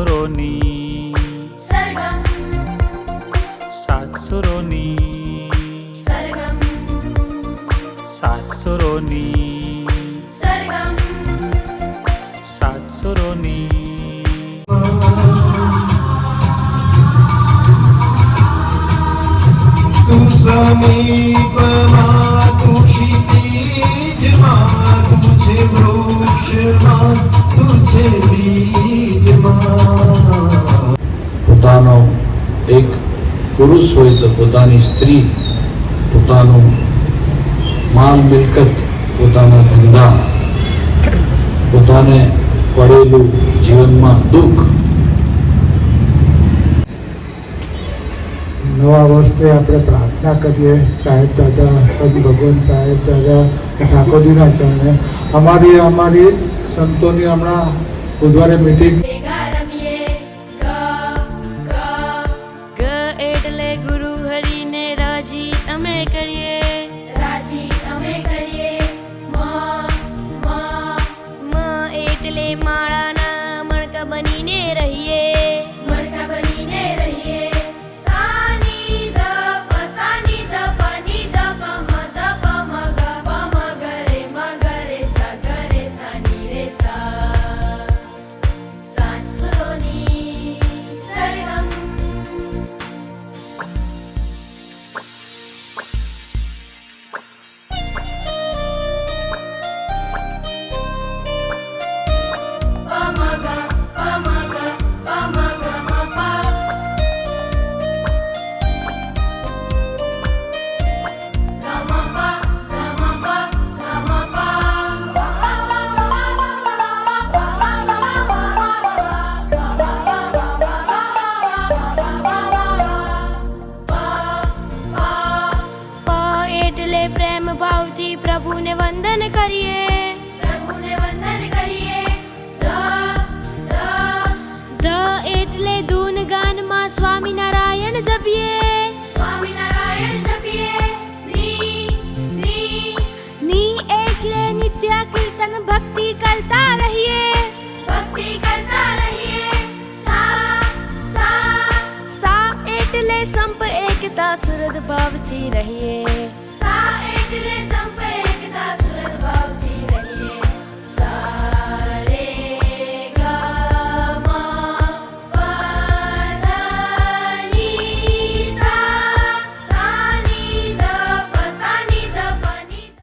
সুরনি সাত সুরনি সাত সুরনি সাত সুরনি তুমি પુરુષ હોય તો પોતાની સ્ત્રી પોતાનું માલ મિલકત, પોતાના ધંધા, પોતાને પડેલું જીવનમાં દુઃખ. નવા વર્ષે આપણે પ્રાર્થના કરીએ, સાહેબ દાદા સદ ભગવાન સાહેબ દાદા, ઠાકોરજીના ચરણે. અમારી અમારી સંતોની હમણાં બુધવારે મિટિંગ એટલે માળાના મણકા બનીને રહીએ. પ્રભુને વંદન કરીએ. પ્રભુને વંદન કરીએ. ધ એટલે ધૂન ગાનમાં સ્વામિનારાયણ જપીએ. સ્વામિનારાયણ જપીએ. ની ની. ની એટલે નિત્ય કીર્તન ભક્તિ કરતા રહીએ. ભક્તિ કરતા રહીએ. સા સા. સા એટલે સંપ એકતા સુરદ ભાવથી રહીએ. સા એટલે સંપ